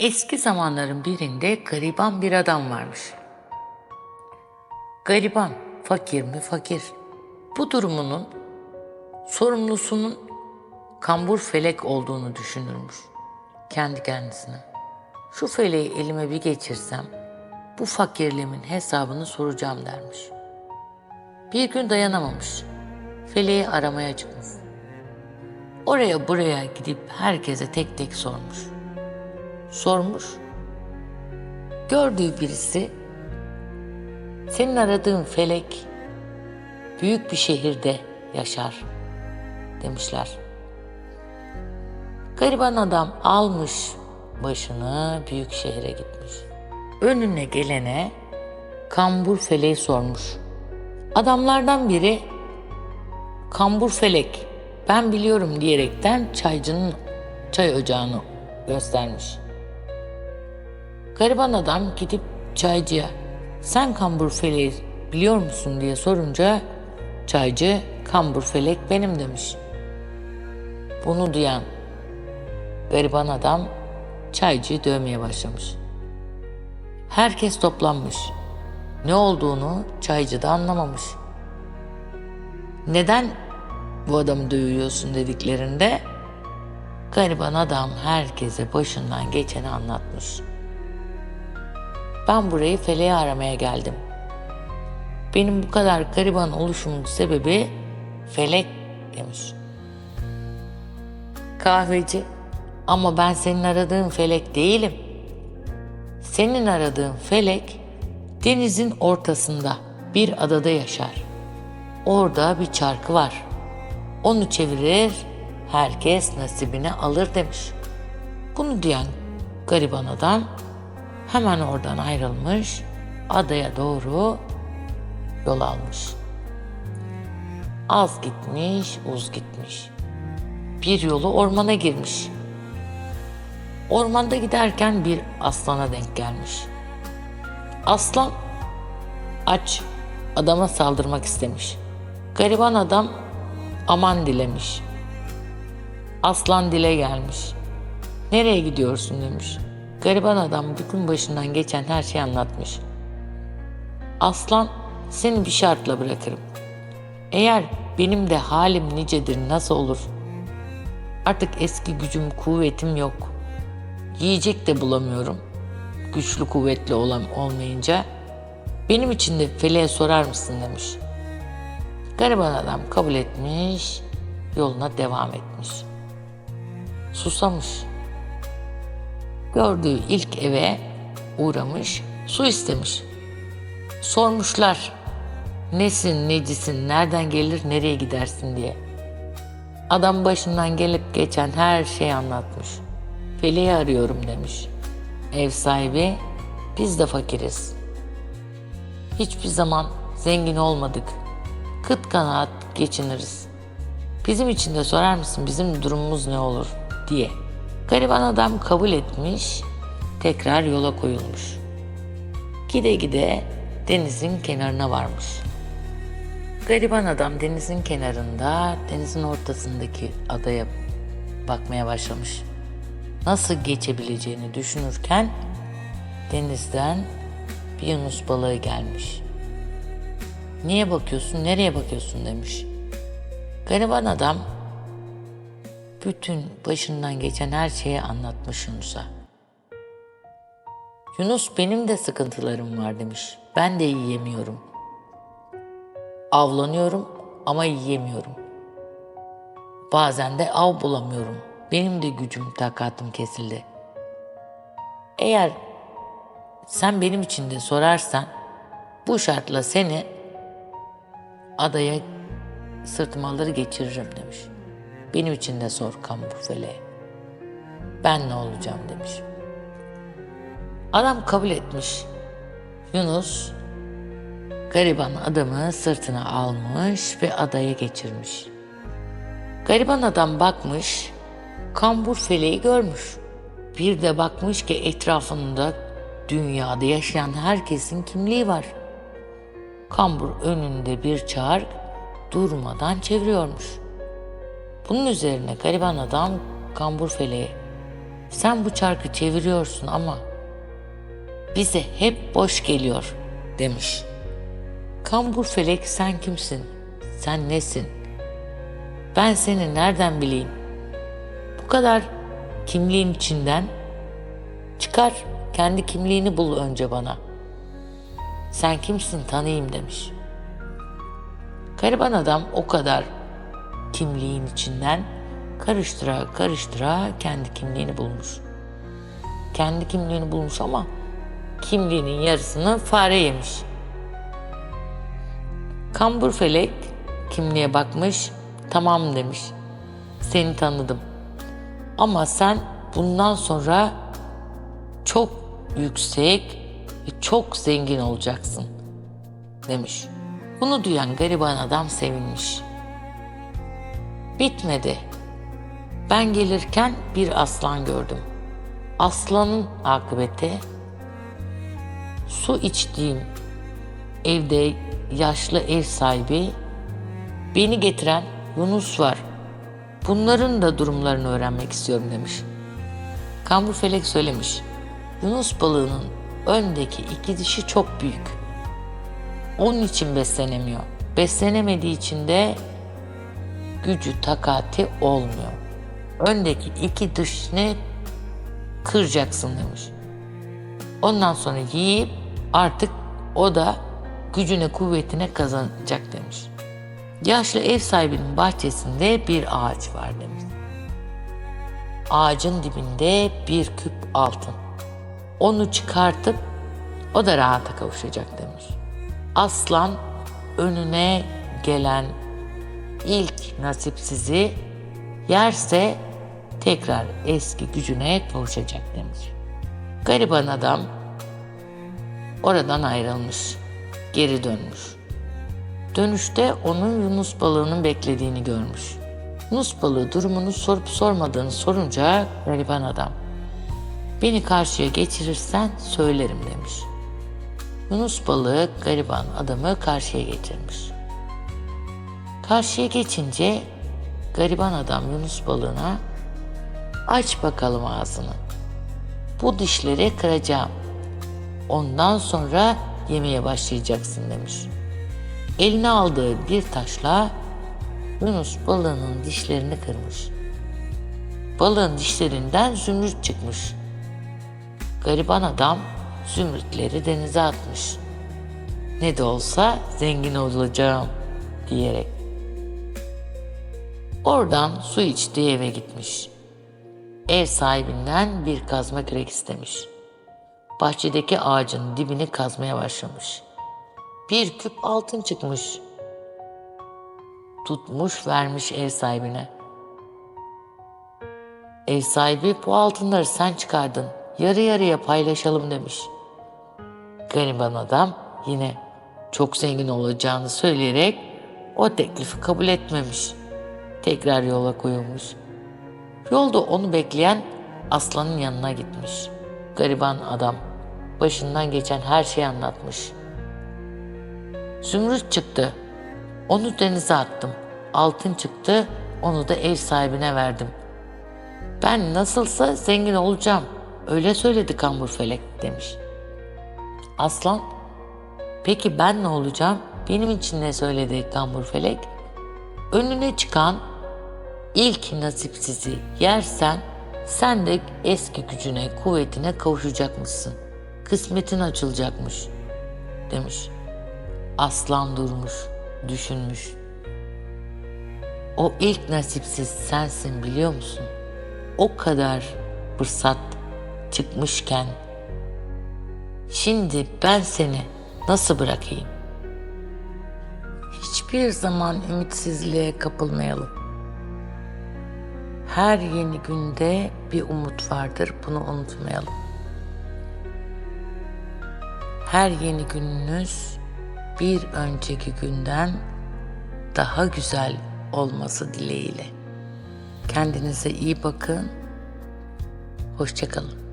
Eski zamanların birinde gariban bir adam varmış. Gariban, fakir mi fakir. Bu durumunun sorumlusunun kambur felek olduğunu düşünürmüş kendi kendisine. Şu feleği elime bir geçirsem bu fakirliğimin hesabını soracağım dermiş. Bir gün dayanamamış. Feleği aramaya çıkmış. Oraya buraya gidip herkese tek tek sormuş. Sormuş. Gördüğü birisi senin aradığın felek büyük bir şehirde yaşar demişler. Gariban adam almış başını büyük şehre gitmiş. Önüne gelene kambur feleği sormuş. Adamlardan biri kambur felek ben biliyorum diyerekten çaycının çay ocağını göstermiş. Gariban adam gidip çaycıya sen kambur feleği biliyor musun diye sorunca çaycı kambur felek benim demiş. Bunu duyan gariban adam çaycıyı dövmeye başlamış. Herkes toplanmış. Ne olduğunu çaycı da anlamamış. Neden bu adamı dövüyorsun dediklerinde gariban adam herkese başından geçeni anlatmış. Ben burayı feleği aramaya geldim. Benim bu kadar gariban oluşumun sebebi felek demiş. Kahveci ama ben senin aradığın felek değilim. Senin aradığın felek denizin ortasında bir adada yaşar. Orada bir çarkı var. Onu çevirir, herkes nasibini alır demiş. Bunu diyen gariban adam hemen oradan ayrılmış, adaya doğru yol almış. Az gitmiş, uz gitmiş. Bir yolu ormana girmiş. Ormanda giderken bir aslana denk gelmiş. Aslan aç adama saldırmak istemiş. Gariban adam aman dilemiş. Aslan dile gelmiş. Nereye gidiyorsun demiş. Gariban adam bütün başından geçen her şeyi anlatmış. Aslan seni bir şartla bırakırım. Eğer benim de halim nicedir nasıl olur? Artık eski gücüm kuvvetim yok. Yiyecek de bulamıyorum. Güçlü kuvvetli olam olmayınca benim için de feleğe sorar mısın demiş. Gariban adam kabul etmiş, yoluna devam etmiş. Susamış. Gördüğü ilk eve uğramış, su istemiş. Sormuşlar, nesin, necisin, nereden gelir, nereye gidersin diye. Adam başından gelip geçen her şeyi anlatmış. Feleği arıyorum demiş. Ev sahibi, biz de fakiriz. Hiçbir zaman zengin olmadık. Kıt kanaat geçiniriz. Bizim için de sorar mısın bizim durumumuz ne olur diye. Gariban adam kabul etmiş, tekrar yola koyulmuş. Gide gide denizin kenarına varmış. Gariban adam denizin kenarında, denizin ortasındaki adaya bakmaya başlamış. Nasıl geçebileceğini düşünürken denizden bir yunus balığı gelmiş. Niye bakıyorsun, nereye bakıyorsun demiş. Gariban adam bütün başından geçen her şeyi anlatmış Yunus'a. Yunus benim de sıkıntılarım var demiş. Ben de yiyemiyorum. Avlanıyorum ama yiyemiyorum. Bazen de av bulamıyorum. Benim de gücüm, takatım kesildi. Eğer sen benim için de sorarsan bu şartla seni adaya sırtıma alır geçiririm demiş. Benim için de sor Kambufele. Ben ne olacağım demiş. Adam kabul etmiş. Yunus gariban adamı sırtına almış ve adaya geçirmiş. Gariban adam bakmış, kambur feleği görmüş. Bir de bakmış ki etrafında dünyada yaşayan herkesin kimliği var. Kambur önünde bir çark durmadan çeviriyormuş. Bunun üzerine gariban adam kambur feleği Sen bu çarkı çeviriyorsun ama bize hep boş geliyor demiş. Kambur felek sen kimsin? Sen nesin? Ben seni nereden bileyim? Bu kadar kimliğin içinden çıkar kendi kimliğini bul önce bana. Sen kimsin tanıyayım demiş. Gariban adam o kadar kimliğin içinden karıştıra karıştıra kendi kimliğini bulmuş. Kendi kimliğini bulmuş ama kimliğinin yarısını fare yemiş. Kambur felek kimliğe bakmış, tamam demiş. Seni tanıdım. Ama sen bundan sonra çok yüksek ve çok zengin olacaksın demiş. Bunu duyan gariban adam sevinmiş. Bitmedi. Ben gelirken bir aslan gördüm. Aslanın akıbeti su içtiğim evde yaşlı ev sahibi beni getiren Yunus var. Bunların da durumlarını öğrenmek istiyorum demiş. Kambur Felek söylemiş. Yunus balığının öndeki iki dişi çok büyük. Onun için beslenemiyor. Beslenemediği için de gücü takati olmuyor. Öndeki iki dişini kıracaksın demiş. Ondan sonra yiyip artık o da gücüne kuvvetine kazanacak demiş. Yaşlı ev sahibinin bahçesinde bir ağaç var demiş. Ağacın dibinde bir küp altın. Onu çıkartıp o da rahata kavuşacak demiş. Aslan önüne gelen ilk nasipsizi yerse tekrar eski gücüne kavuşacak demiş. Gariban adam oradan ayrılmış, geri dönmüş. Dönüşte onun Yunus balığının beklediğini görmüş. Yunus balığı durumunu sorup sormadığını sorunca gariban adam, beni karşıya geçirirsen söylerim demiş. Yunus balığı gariban adamı karşıya geçirmiş. Karşıya geçince gariban adam Yunus balığına aç bakalım ağzını. Bu dişleri kıracağım. Ondan sonra yemeye başlayacaksın demiş. Eline aldığı bir taşla Yunus balığının dişlerini kırmış. Balığın dişlerinden zümrüt çıkmış. Gariban adam zümrütleri denize atmış. Ne de olsa zengin olacağım diyerek. Oradan su içtiği eve gitmiş. Ev sahibinden bir kazma kürek istemiş. Bahçedeki ağacın dibini kazmaya başlamış. Bir küp altın çıkmış. Tutmuş vermiş ev sahibine. Ev sahibi bu altınları sen çıkardın. Yarı yarıya paylaşalım demiş. Gariban adam yine çok zengin olacağını söyleyerek o teklifi kabul etmemiş. Tekrar yola koyulmuş. Yolda onu bekleyen aslanın yanına gitmiş. Gariban adam başından geçen her şeyi anlatmış. Zümrüt çıktı. Onu denize attım. Altın çıktı. Onu da ev sahibine verdim. Ben nasılsa zengin olacağım. Öyle söyledi kambur felek demiş. Aslan, peki ben ne olacağım? Benim için ne söyledi kambur felek? Önüne çıkan ilk nasipsizi yersen sen de eski gücüne, kuvvetine kavuşacakmışsın. Kısmetin açılacakmış demiş. Aslan durmuş, düşünmüş. O ilk nasipsiz sensin biliyor musun? O kadar fırsat çıkmışken şimdi ben seni nasıl bırakayım? Hiçbir zaman ümitsizliğe kapılmayalım. Her yeni günde bir umut vardır. Bunu unutmayalım. Her yeni gününüz bir önceki günden daha güzel olması dileğiyle. Kendinize iyi bakın. Hoşçakalın.